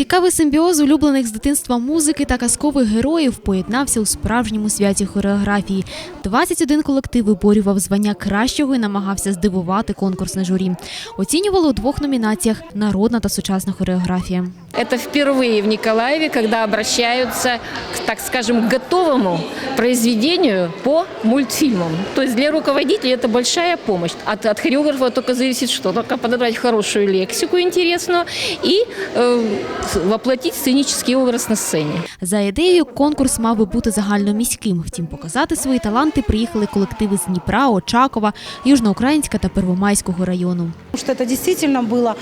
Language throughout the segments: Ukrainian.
Цікавий симбіоз улюблених з дитинства музики та казкових героїв поєднався у справжньому святі хореографії. 21 колектив виборював звання кращого і намагався здивувати конкурсне журі. Оцінювали у двох номінаціях народна та сучасна хореографія. Это впервые в Николаеве, когда обращаются, к, так скажем, к готовому произведению по мультфильмам. То есть для руководителя это большая помощь. От, от хореографа только зависит что? Только подобрать хорошую лексику интересную и э, воплотить сценический образ на сцене. За ідеєю, конкурс мав би бути загальноміським. Втім, показати свої таланти приїхали колективи з Дніпра, Очакова, Южноукраїнська та Первомайського району. Потому что это действительно было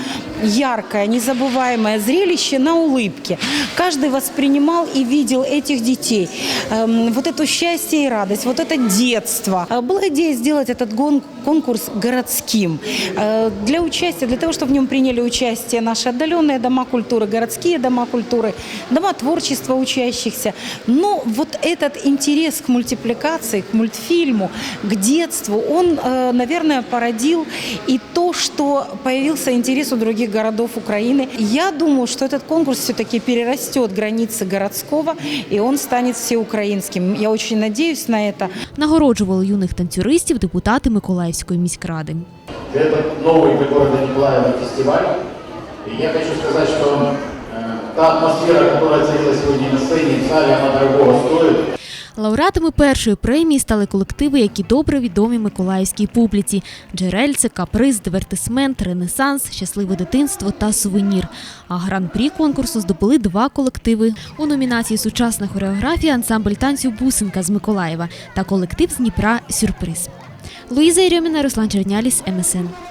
яркое, незабываемое зрелище на улыбке. Каждый воспринимал и видел этих детей. Эм, Вот это счастье и радость, вот это детство. Э, Была идея сделать этот гон- конкурс городским. Э, Для участия, для того, чтобы в нем приняли участие наши отдаленные дома культуры, городские дома культуры, дома творчества учащихся. Но вот этот интерес к мультипликации, к мультфильму, к детству, он, э, наверное, породил и то, что появился интерес у других городов Украины. Я думаю, что этот конкурс все-таки перерастет границы городского, и он станет всеукраинским. Я очень надеюсь на это. Нагороджували юних танцюристів депутати Миколаївської міськради. Это новый для города Николаева фестиваль. И я хочу сказать, что э, та атмосфера, которая царила сегодня на сцене, в зале, она дорогого стоит. Лауреатами першої премії стали колективи, які добре відомі миколаївській публіці: Джерельце, Каприз, Дивертисмент, Ренесанс, Щасливе дитинство та Сувенір. А гран-прі конкурсу здобули два колективи у номінації Сучасна хореографія ансамбль танцю Бусинка з Миколаєва та колектив з Дніпра Сюрприз. Луїза Єрьоміна, Руслан Черняліс, МСН.